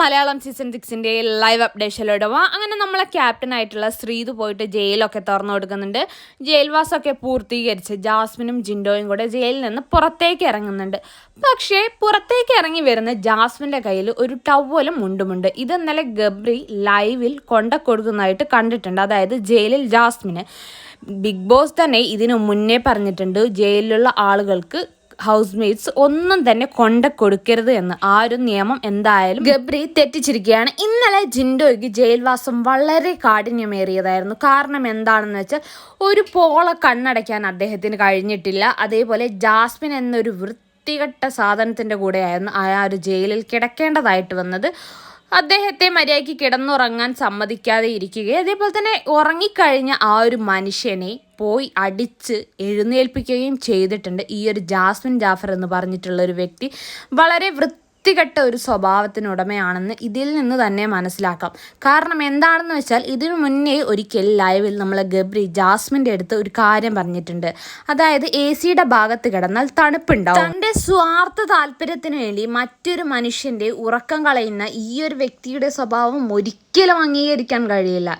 Malayalam season സിക്സിന്റെ live അപ്ഡേഷനിലൂടെ വാ അങ്ങനെ നമ്മളെ ക്യാപ്റ്റൻ ആയിട്ടുള്ള ശ്രീതു പോയിട്ട് ജയിലൊക്കെ തുറന്നു കൊടുക്കുന്നുണ്ട്. ജയിൽവാസമൊക്കെ പൂർത്തീകരിച്ച് ജാസ്മിനും ജിൻഡോയും കൂടെ ജയിലിൽ നിന്ന് പുറത്തേക്ക് ഇറങ്ങുന്നുണ്ട്. പക്ഷേ പുറത്തേക്ക് ഇറങ്ങി വരുന്ന ജാസ്മിന്റെ കയ്യിൽ ഒരു ടവലും മുണ്ടുമുണ്ട് ഇത് ഇന്നലെ ഗബ്രി ലൈവിൽ കൊണ്ട കൊടുക്കുന്നതായിട്ട് കണ്ടിട്ടുണ്ട്. അതായത് ജയിലിൽ ജാസ്മിന്. ബിഗ് ബോസ് തന്നെ ഇതിനു മുന്നേ പറഞ്ഞിട്ടുണ്ട് ജയിലിലുള്ള ആളുകൾക്ക് ഹൗസ് മേറ്റ്സ് ഒന്നും തന്നെ കൊണ്ട കൊടുക്കരുത് എന്ന്. ആ ഒരു നിയമം എന്തായാലും ഗബ്രി തെറ്റിച്ചിരിക്കുകയാണ്. ഇന്നലെ ജിൻഡോയ്ക്ക് ജയിൽവാസം വളരെ കാഠിന്യമേറിയതായിരുന്നു. കാരണം എന്താണെന്ന് വെച്ചാൽ ഒരു പോള കണ്ണടയ്ക്കാൻ അദ്ദേഹത്തിന് കഴിഞ്ഞിട്ടില്ല. അതേപോലെ ജാസ്മിൻ എന്നൊരു വൃത്തികെട്ട സാധനത്തിന്റെ കൂടെയായിരുന്നു ആ ഒരു ജയിലിൽ കിടക്കേണ്ടതായിട്ട് വന്നത്. അദ്ദേഹത്തെ മര്യാദയ്ക്ക് കിടന്നുറങ്ങാൻ സമ്മതിക്കാതെ ഇരിക്കുകയും അതേപോലെ തന്നെ ഉറങ്ങിക്കഴിഞ്ഞ ആ ഒരു മനുഷ്യനെ പോയി അടിച്ച് എഴുന്നേൽപ്പിക്കുകയും ചെയ്തിട്ടുണ്ട്. ഈ ഒരു ജാസ്മിൻ ജാഫർ എന്ന് പറഞ്ഞിട്ടുള്ള ഒരു വ്യക്തി വളരെ വൃത്തി വൃത്തികെട്ട ഒരു സ്വഭാവത്തിനുടമയാണെന്ന് ഇതിൽ നിന്ന് തന്നെ മനസ്സിലാക്കാം. കാരണം എന്താണെന്ന് വെച്ചാൽ ഇതിനു മുന്നേ ഒരിക്കൽ ലൈവിൽ നമ്മൾ ഗബ്രി ജാസ്മിന്റെ അടുത്ത് ഒരു കാര്യം പറഞ്ഞിട്ടുണ്ട്. അതായത് എ സിയുടെ ഭാഗത്ത് കിടന്നാൽ തണുപ്പുണ്ടാവും. തന്റെ സ്വാർത്ഥ താല്പര്യത്തിന് വേണ്ടി മറ്റൊരു മനുഷ്യന്റെ ഉറക്കം കളയുന്ന ഈ ഒരു വ്യക്തിയുടെ സ്വഭാവം ഒരിക്കലും അംഗീകരിക്കാൻ കഴിയില്ല.